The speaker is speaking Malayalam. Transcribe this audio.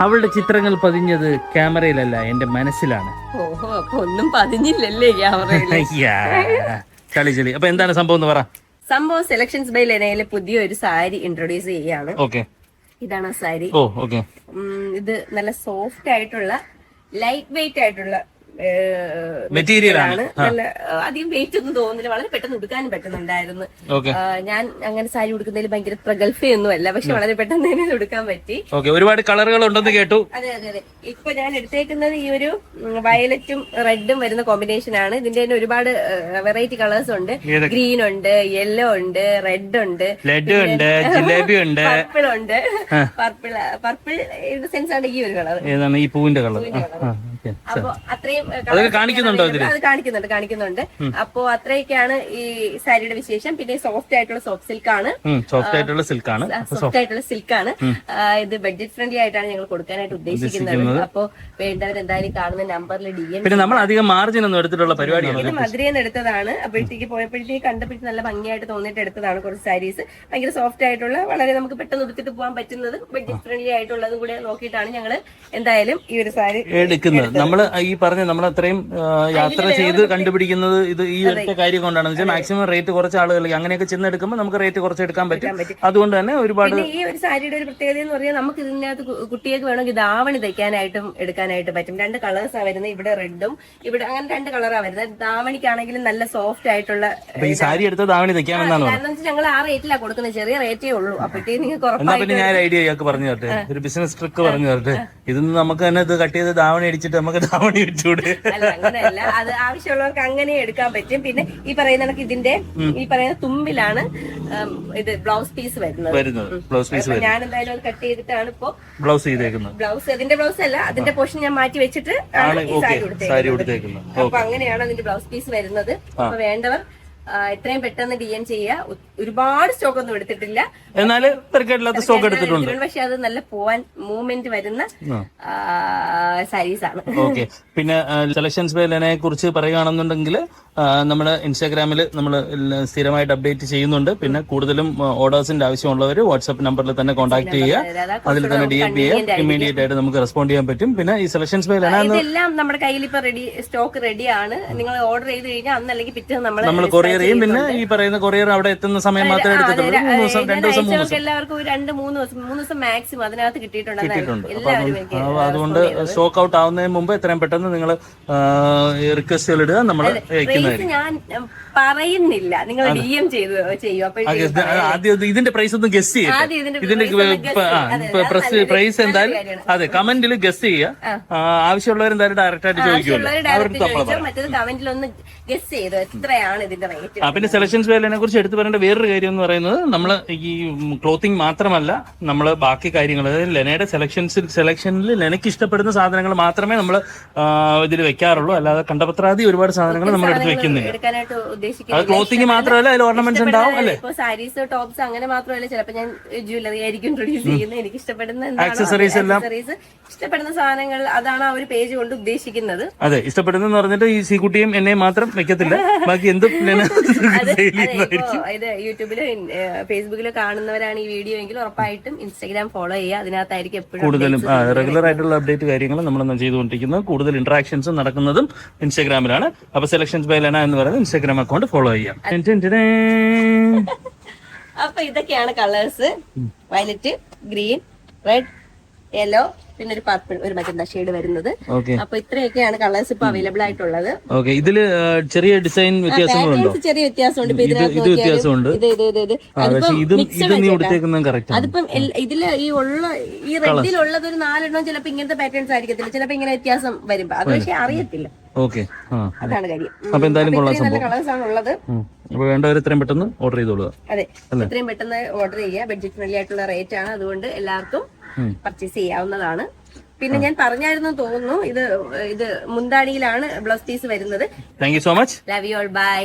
അവളുടെ ചിത്രങ്ങൾ പതിഞ്ഞത് ക്യാമറയിലല്ല എന്റെ മനസ്സിലാണ്. ഒന്നും പതിഞ്ഞില്ലല്ലേ ക്യാമറയിൽ അയ്യാ. ചളി ചളി. അപ്പൊ എന്താണ് സംഭവം എന്ന് പറ. സംഭവം സെലക്ഷൻസ് ബൈ ലെനയിലെ പുതിയൊരു സാരി ഇൻട്രൊഡ്യൂസ് ചെയ്യാണ്. ഓക്കെ. ഇതാണ് സാരി. ഓ ഓക്കെ. ഇത് നല്ല സോഫ്റ്റ് ആയിട്ടുള്ള ലൈറ്റ് വെയിറ്റ് ആയിട്ടുള്ള ആണ്. നല്ല അധികം വെയിറ്റ് ഒന്നും തോന്നുന്നില്ല. വളരെ പെട്ടെന്ന് ഉടുക്കാനും പറ്റുന്നുണ്ടായിരുന്നു. ഞാൻ അങ്ങനെ സാരി ഉടുക്കുന്നതിൽ ഭയങ്കര പ്രഗത്ഭയൊന്നും അല്ല പക്ഷെ വളരെ പെട്ടെന്ന് തന്നെ ഉടുക്കാൻ പറ്റി. ഒരുപാട് കളറുകൾ ഉണ്ടെന്ന് കേട്ടു. അതെ അതെ അതെ. ഇപ്പൊ ഞാൻ എടുത്തേക്കുന്നത് ഈ ഒരു വയലറ്റും റെഡും വരുന്ന കോമ്പിനേഷൻ ആണ്. ഇതിന്റെ തന്നെ ഒരുപാട് വെറൈറ്റി കളേഴ്സ് ഉണ്ട്. ഗ്രീൻ ഉണ്ട് യെല്ലോ ഉണ്ട് റെഡ് ഉണ്ട്. റെഡ് ഉണ്ട് ജിലേബി ഉണ്ട്. പർപ്പിൾ ഉണ്ട്. പർപ്പിൾ പർപ്പിൾ സെൻസ് ആണ് ഈ ഒരു കളർ ഈ പൂവിന്റെ കളർ അപ്പൊ അത്രയും കാണിക്കുന്നുണ്ടോ? അത് കാണിക്കുന്നുണ്ട് കാണിക്കുന്നുണ്ട്. അപ്പോ അത്രയൊക്കെയാണ് ഈ സാരിയുടെ വിശേഷം. പിന്നെ സോഫ്റ്റ് ആയിട്ടുള്ള സോഫ്റ്റ് സിൽക്ക് ആണ് സോഫ്റ്റ് ആയിട്ടുള്ള സിൽക്ക് ആണ് സോഫ്റ്റ് ആയിട്ടുള്ള സിൽക്ക് ആണ് ഇത് ബഡ്ജറ്റ് ഫ്രണ്ട്ലി ആയിട്ടാണ് ഞങ്ങൾ കൊടുക്കാനായിട്ട് ഉദ്ദേശിക്കുന്നത്. അപ്പോ വേണ്ടവർ എന്തായാലും കാണുന്ന നമ്പറിൽ ഡി എം പിന്നെ നമ്മൾ അധികം മാർജിൻ ഒന്നും എടുത്തിട്ടുള്ള പരിപാടിയാണ് ഇത് മധുരയിൽ എടുത്തതാണ്. അപ്പോഴത്തേക്ക് പോയപ്പോഴത്തേക്ക് കണ്ടപ്പോഴത്തേക്ക് നല്ല ഭംഗിയായിട്ട് തോന്നിട്ട് എടുത്തതാണ് കുറച്ച് സാരീസ് ഭയങ്കര സോഫ്റ്റ് ആയിട്ടുള്ള വളരെ നമുക്ക് പെട്ടെന്ന് ഉടുത്തിട്ട് പോകാൻ പറ്റുന്നത് ബഡ്ജറ്റ് ഫ്രണ്ട്ലി ആയിട്ടുള്ളതും കൂടെ നോക്കിയിട്ടാണ് ഞങ്ങൾ എന്തായാലും ഈ ഒരു സാരി എടുക്കുന്നത്. നമ്മൾ ഈ പറഞ്ഞ നമ്മൾ അത്രയും യാത്ര ചെയ്ത് കണ്ടുപിടിക്കുന്നത് ഇത് ഈ ഒറ്റ കാര്യം കൊണ്ടാണ്. വെച്ചാൽ മാക്സിമം റേറ്റ് കുറച്ച് ആളുകൾ അങ്ങനെയൊക്കെ ചെന്ന് എടുക്കുമ്പോൾ നമുക്ക് റേറ്റ് കുറച്ച് എടുക്കാൻ പറ്റും. അതുകൊണ്ട് തന്നെ ഒരുപാട് ഈ ഒരു സാരിയുടെ ഒരു പ്രത്യേകത എന്ന് പറഞ്ഞാൽ നമുക്ക് ഇതിനകത്ത് കുട്ടികൾക്ക് വേണമെങ്കിൽ ദാവണി തയ്ക്കാനായിട്ടും എടുക്കാനായിട്ട് പറ്റും. രണ്ട് കളേഴ്സാണ് വരുന്നത് ഇവിടെ റെഡും ഇവിടെ അങ്ങനെ രണ്ട് കളറാണ് വരുന്നത്. ദാവണിക്കാണെങ്കിലും നല്ല സോഫ്റ്റ് ആയിട്ടുള്ള ഈ സാരി എടുത്ത് ദാവണി തയ്ക്കാമെന്നാണ് കാരണം ഞങ്ങൾ ആ റേറ്റിലാണ് കൊടുക്കുന്നത്. ചെറിയ റേറ്റേ ഉള്ളൂ. അപ്പോഴത്തേക്ക് നിങ്ങൾക്ക് പിന്നെ ഞാൻ ഐഡിയ ഇയാൾക്ക് പറഞ്ഞു തരട്ടെ. ഒരു ബിസിനസ് ട്രിക്ക് പറഞ്ഞു തരട്ടെ. ഇതിന്ന് നമുക്ക് തന്നെ ഇത് കട്ട് ചെയ്ത് ദാവണി അടിച്ചിട്ട് നമുക്ക് ദാവണി വെച്ചുകൂടെ അല്ല അങ്ങനെയല്ല. അത് ആവശ്യമുള്ളവർക്ക് അങ്ങനെ എടുക്കാൻ പറ്റും. പിന്നെ ഈ പറയുന്ന കണക്ക് ഇതിന്റെ ഈ പറയുന്ന തുമ്പിലാണ് ഇത് ബ്ലൗസ് പീസ് വരുന്നത്. ബ്ലൗസ് പീസ് ഞാൻ എന്തായാലും അത് കട്ട് ചെയ്തിട്ടാണ് ഇപ്പോ ബ്ലൗസ് ചെയ്തേക്കുന്നത്. ബ്ലൗസ്. അതിന്റെ ബ്ലൗസ് അല്ല അതിന്റെ പോർഷൻ ഞാൻ മാറ്റി വെച്ചിട്ട് സാരി കൊടുത്തേക്കുന്നത് അപ്പൊ അങ്ങനെയാണ് അതിന്റെ ബ്ലൗസ് പീസ് വരുന്നത്. അപ്പൊ വേണ്ടവർ എത്രയും പെട്ടെന്ന് ഡി എം ചെയ്യുക. ഒരുപാട് സ്റ്റോക്ക് ഒന്നും എടുത്തിട്ടില്ല എന്നാൽ സ്റ്റോക്ക് എടുത്തിട്ടുണ്ട്. പക്ഷെ അത് നല്ല പോവാൻ മൂവ്മെന്റ് വരുന്ന സാരീസ് ആണ്. ഓക്കെ. പിന്നെ സെലക്ഷൻസ് വേലനെ കുറിച്ച് പറയുകയാണെന്നുണ്ടെങ്കിൽ നമ്മുടെ ഇൻസ്റ്റാഗ്രാമിൽ നമ്മൾ സ്ഥിരമായിട്ട് അപ്ഡേറ്റ് ചെയ്യുന്നുണ്ട്. പിന്നെ കൂടുതലും ഓർഡേഴ്സിന്റെ ആവശ്യമുള്ളവർ വാട്സ്ആപ്പ് നമ്പറിൽ തന്നെ കോൺടാക്ട് ചെയ്യുക. അതിൽ തന്നെ ഡി എം ചെയ്യുക. ഇമ്മീഡിയറ്റ് ആയിട്ട് നമുക്ക് റെസ്പോണ്ട് ചെയ്യാൻ പറ്റും. പിന്നെ ഈ സെലക്ഷൻസ് വേലന ഇതെല്ലാം നമ്മുടെ കയ്യിൽ ഇപ്പൊ റെഡി സ്റ്റോക്ക് റെഡിയാണ് നിങ്ങൾ ഓർഡർ ചെയ്ത് കഴിഞ്ഞാൽ അന്നല്ലെങ്കിൽ പിറ്റേ നമ്മൾ നമ്മൾ കൊറിയർ ചെയ്യും പിന്നെ ഈ പറയുന്ന കൊറിയർ അവിടെ എത്തുന്ന സമയം മാത്രമേ എടുത്തിട്ടുള്ളൂ മൂന്ന് ദിവസം രണ്ട് ദിവസം മൂന്ന് ദിവസം. എല്ലാവർക്കും രണ്ട് മൂന്ന് ദിവസം മൂന്ന് ദിവസം മാക്സിമം അതിനകത്ത് കിട്ടിയിട്ടുണ്ട്. അപ്പൊ അതുകൊണ്ട് ഷോക്ക് സ്റ്റോക്ക് ഔട്ട് ആവുന്നതിന് മുമ്പ് എത്രയും പെട്ടെന്ന് നിങ്ങൾ റിക്വസ്റ്റുകൾ ഇടുക നമ്മൾ ഞാൻ പറയുന്നില്ല. നിങ്ങൾ ഡി എം ചെയ്തു ചെയ്യും. ആദ്യം ഇതിന്റെ പ്രൈസ് ഒന്ന് ഗസ് ചെയ്യും ആദ്യം ഇതിന്റെ പ്രൈസ് എന്തായാലും അതെ കമന്റിൽ ഗസ് ചെയ്യുക. ആവശ്യമുള്ളവർ എന്തായാലും ഡയറക്റ്റ് ആയിട്ട് ചോദിക്കുമല്ലോ. മറ്റേത് കമന്റിൽ ഒന്ന് ഗസ് ചെയ്തു. എത്രയാണ് ഇതിന്റെ ആ പിന്നെ സെലക്ഷൻസ് വേലിനെ കുറിച്ച് എടുത്തു പറയേണ്ട വേറൊരു കാര്യം എന്ന് പറയുന്നത് നമ്മൾ ഈ ക്ലോത്തിങ് മാത്രമല്ല നമ്മൾ ബാക്കി കാര്യങ്ങൾ അതായത് ലെനയുടെ സെലക്ഷൻസിൽ സെലക്ഷനിൽ ലെനയ്ക്ക് ഇഷ്ടപ്പെടുന്ന സാധനങ്ങൾ മാത്രമേ നമ്മൾ ഇതിൽ വെക്കാറുള്ളൂ. അല്ലാതെ കണ്ടപത്രാതി ഒരുപാട് സാധനങ്ങൾ നമ്മൾ എടുത്ത് വെക്കുന്നില്ല. അത് ക്ലോത്തിങ് മാത്രമല്ല അതിൽ ഓർണമെന്റ്സ് ഉണ്ടാവും അല്ലേ? സാരീസ് ടോപ്സ് അങ്ങനെ മാത്രമല്ല ചിലപ്പോൾ ഞാൻ ജ്വല്ലറി ആയിരിക്കും ഇൻട്രൊഡ്യൂസ് ചെയ്യുന്നത്. എനിക്ക് ഇഷ്ടപ്പെടുന്ന ആക്സസറീസ് എല്ലാം. ഇഷ്ടപ്പെടുന്ന സാധനങ്ങൾ അതാണ് ആ ഒരു പേജ് കൊണ്ട് ഉദ്ദേശിക്കുന്നത്. അതെ ഇഷ്ടപ്പെടുന്നെന്ന് പറഞ്ഞിട്ട് ഈ സീക്കുട്ടിയും എന്നെ മാത്രം വെക്കത്തില്ല. ബാക്കി എന്തും ഇത് യൂട്യൂബിലോ ഫേസ്ബുക്കിലോ കാണുന്നവരാണ് ഈ വീഡിയോ എങ്കിൽ ഉറപ്പായിട്ടും ഇൻസ്റ്റാഗ്രാം ഫോളോ ചെയ്യുക. അതിനകത്തായിരിക്കും എപ്പോഴും കൂടുതലും റെഗുലർ ആയിട്ടുള്ള അപ്ഡേറ്റ് കാര്യങ്ങൾ നമ്മൾ ചെയ്തുകൊണ്ടിരിക്കുന്നത്. കൂടുതൽ ഇന്ററാക്ഷൻസ് നടക്കുന്നതും ഇൻസ്റ്റാഗ്രാമിലാണ്. അപ്പൊ സെലക്ഷൻസ് ബൈ ലെന എന്ന് പറയുന്നത് ഇൻസ്റ്റാഗ്രാം അക്കൗണ്ട് ഫോളോ ചെയ്യാം. അപ്പൊ ഇതൊക്കെയാണ് colours violet green red yellow പിന്നെ ഒരു പർപ്പിൾ ഒരു മജന്ത ഷെയ്ഡ് വരുന്നത്. അപ്പൊ ഇത്രയൊക്കെയാണ് കളേഴ്സ് ഇപ്പൊ അവൈലബിൾ ആയിട്ടുള്ളത്. ഇതിൽ ചെറിയ ഡിസൈൻ വ്യത്യാസങ്ങളുണ്ടോ? ചെറിയ വ്യത്യാസമുണ്ട്. ഇപ്പൊ ഇത് ഇതിനകത്ത് ഇത് നോക്കിയാലും വ്യത്യാസമുണ്ട്. ഇത് ഇത് ഇത് ഇത്. ആ, പക്ഷെ അതിപ്പം ഇതിൽ ഈ ഉള്ള ഈ റെഡിലുള്ളത് ഒരു നാലെണ്ണം ചിലപ്പോ ഇങ്ങനത്തെ പാറ്റേൺസ് ആയിരിക്കത്തില്ല. ചിലപ്പോ ഇങ്ങനെ വ്യത്യാസം വരുമ്പോ. അത് പക്ഷെ അറിയത്തില്ല. ഓക്കെ അതാണ് കാര്യം. ഉം. അപ്പൊ എന്തായാലും അപ്പൊ കൊള്ളാം ഇത്രയും കളേഴ്സ് ആണ് ഉള്ളത്. വേണ്ടവർ എത്രയും പെട്ടെന്ന് ഓർഡർ ചെയ്തോളുക. അതെ. എത്രയും പെട്ടെന്ന് ഓർഡർ ചെയ്യുക. ബഡ്ജറ്റ് ഫ്രണ്ട്ലി ആയിട്ടുള്ള റേറ്റ് ആണ്. അതുകൊണ്ട് എല്ലാവർക്കും പർച്ചേസ് ചെയ്യാവുന്നതാണ്. പിന്നെ ഞാൻ പറഞ്ഞായിരുന്നു തോന്നുന്നു ഇത് ഇത് മുന്താണിയിലാണ് ബ്ലൗസ് പീസ് വരുന്നത്. Thank you so much love you all bye